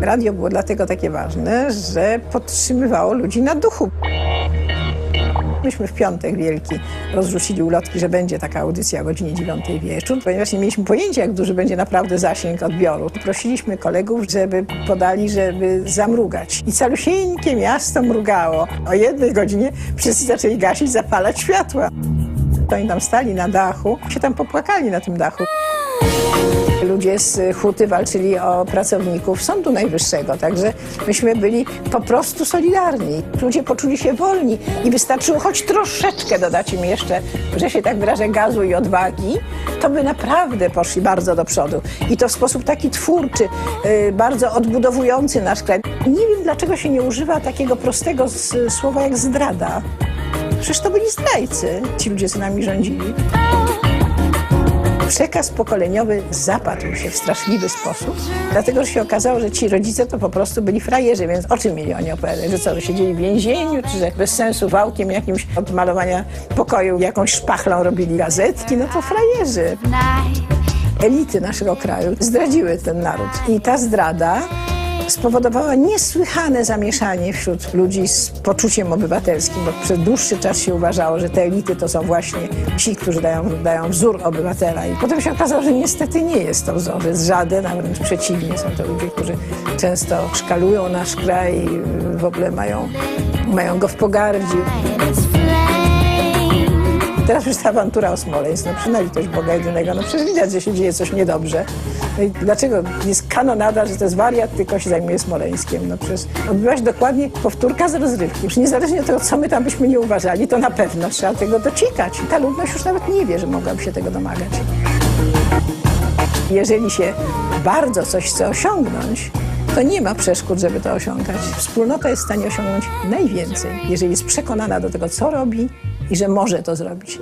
Radio było dlatego takie ważne, że podtrzymywało ludzi na duchu. Myśmy w piątek wielki rozrzucili ulotki, że będzie taka audycja o godzinie 9 wieczór, ponieważ nie mieliśmy pojęcia, jak duży będzie naprawdę zasięg odbioru. Prosiliśmy kolegów, żeby podali, żeby zamrugać. I calusieńkie miasto mrugało. O jednej godzinie wszyscy zaczęli gasić, zapalać światła. Oni tam stali na dachu, się tam popłakali na tym dachu. Ludzie z Huty walczyli o pracowników Sądu Najwyższego, także myśmy byli po prostu solidarni. Ludzie poczuli się wolni i wystarczyło choć troszeczkę dodać im jeszcze, że się tak wyrażę, gazu i odwagi, to by naprawdę poszli bardzo do przodu. I to w sposób taki twórczy, yy, bardzo odbudowujący nasz kraj. Nie wiem, dlaczego się nie używa takiego prostego słowa jak zdrada. Przecież to byli zdrajcy, ci ludzie, co nami rządzili przekaz pokoleniowy zapadł się w straszliwy sposób, dlatego że się okazało, że ci rodzice to po prostu byli frajerzy, więc o czym mieli oni opowiadać? Że co, że siedzieli w więzieniu, czy że bez sensu wałkiem jakimś od malowania pokoju jakąś szpachlą robili gazetki? No to frajerzy. Elity naszego kraju zdradziły ten naród i ta zdrada spowodowała niesłychane zamieszanie wśród ludzi z poczuciem obywatelskim, bo przez dłuższy czas się uważało, że te elity to są właśnie ci, którzy dają, dają wzór obywatela. I potem się okazało, że niestety nie jest to wzór, jest żaden, a wręcz przeciwnie. Są to ludzie, którzy często szkalują nasz kraj i w ogóle mają, mają go w pogardzie. Teraz już ta awantura o Smoleńsk, no przynależność Boga jedynego, no przecież widać, że się dzieje coś niedobrze. No i dlaczego jest kanonada, że to jest wariat, tylko się zajmuje Smoleńskiem? No przecież odbyła się dokładnie powtórka z rozrywki. Już niezależnie od tego, co my tam byśmy nie uważali, to na pewno trzeba tego dociekać. Ta ludność już nawet nie wie, że mogłaby się tego domagać. Jeżeli się bardzo coś chce osiągnąć, to nie ma przeszkód, żeby to osiągać. Wspólnota jest w stanie osiągnąć najwięcej, jeżeli jest przekonana do tego, co robi i że może to zrobić.